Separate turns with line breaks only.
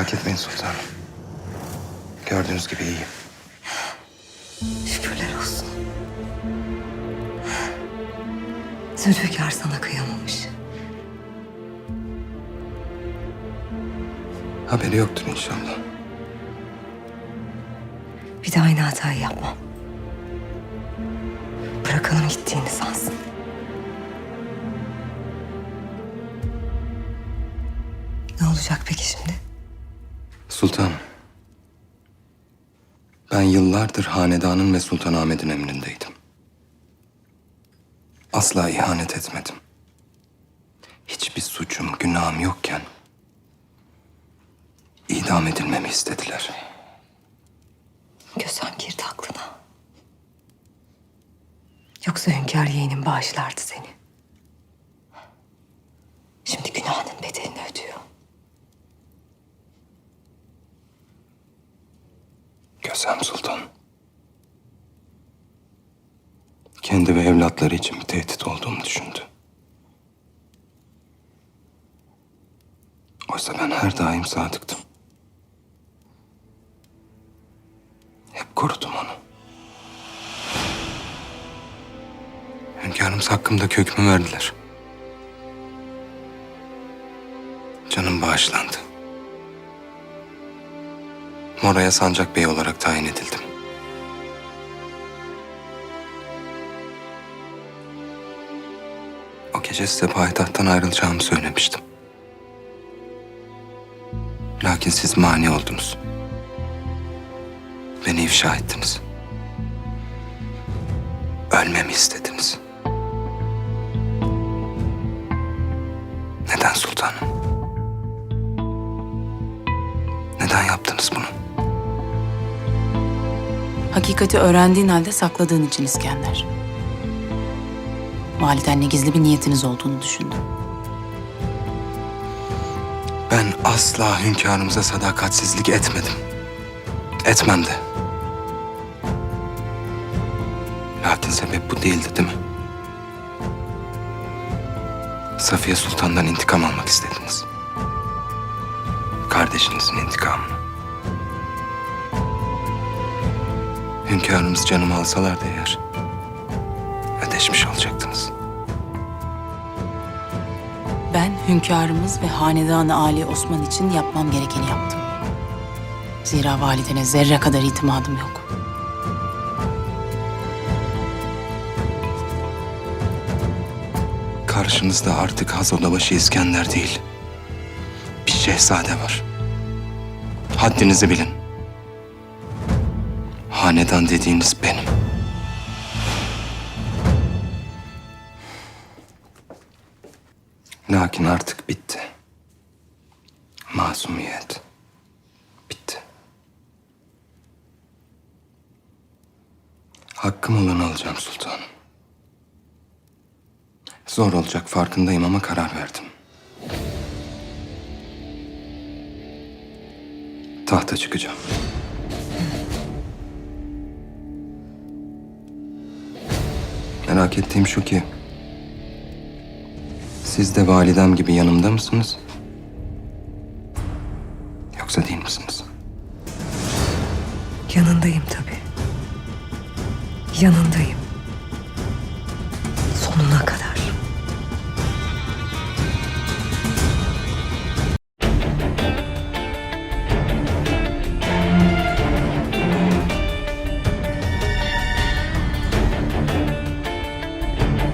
Merak etmeyin sultanım. Gördüğünüz gibi iyiyim.
Şükürler olsun. Zülfikar sana kıyamamış.
Haberi yoktur inşallah.
Bir de aynı hatayı yapmam. Bırakalım gittiğini sansın. Ne olacak peki şimdi?
Sultanım. Ben yıllardır hanedanın ve Sultanahmet'in emrindeydim. Asla ihanet etmedim. Hiçbir suçum, günahım yokken idam edilmemi istediler.
Gözem girdi aklına. Yoksa hünkâr yeğenin bağışlardı seni.
Kösem Sultan. Kendi ve evlatları için bir tehdit olduğumu düşündü. Oysa ben her daim sadıktım. Hep korudum onu. Hünkârımız hakkımda hükmü verdiler. Canım bağışlandı. Mora'ya Sancak Bey olarak tayin edildim. O gece size payitahttan ayrılacağımı söylemiştim. Lakin siz mani oldunuz. Beni ifşa ettiniz. Ölmemi istediniz. Neden sultanım? Neden yaptınız bunu?
Hakikati öğrendiğin halde sakladığın için İskender. Validenle gizli bir niyetiniz olduğunu düşündüm.
Ben asla hünkârımıza sadakatsizlik etmedim. Etmem de. Lakin sebep bu değildi değil mi? Safiye Sultan'dan intikam almak istediniz. Kardeşinizin intikamını. Hünkârımız canımı alsalardı eğer... ...ödeşmiş olacaktınız.
Ben hünkârımız ve hanedanı Ali Osman için yapmam gerekeni yaptım. Zira validene zerre kadar itimadım yok.
Karşınızda artık Haz Odabaşı İskender değil. Bir şehzade var. Haddinizi bilin. Hanedan dediğiniz benim. Lakin artık bitti. Masumiyet. Bitti. Hakkım olanı alacağım sultanım. Zor olacak farkındayım ama karar verdim. Tahta çıkacağım. Merak ettiğim şu ki... Siz de validem gibi yanımda mısınız? Yoksa değil misiniz?
Yanındayım tabii. Yanındayım.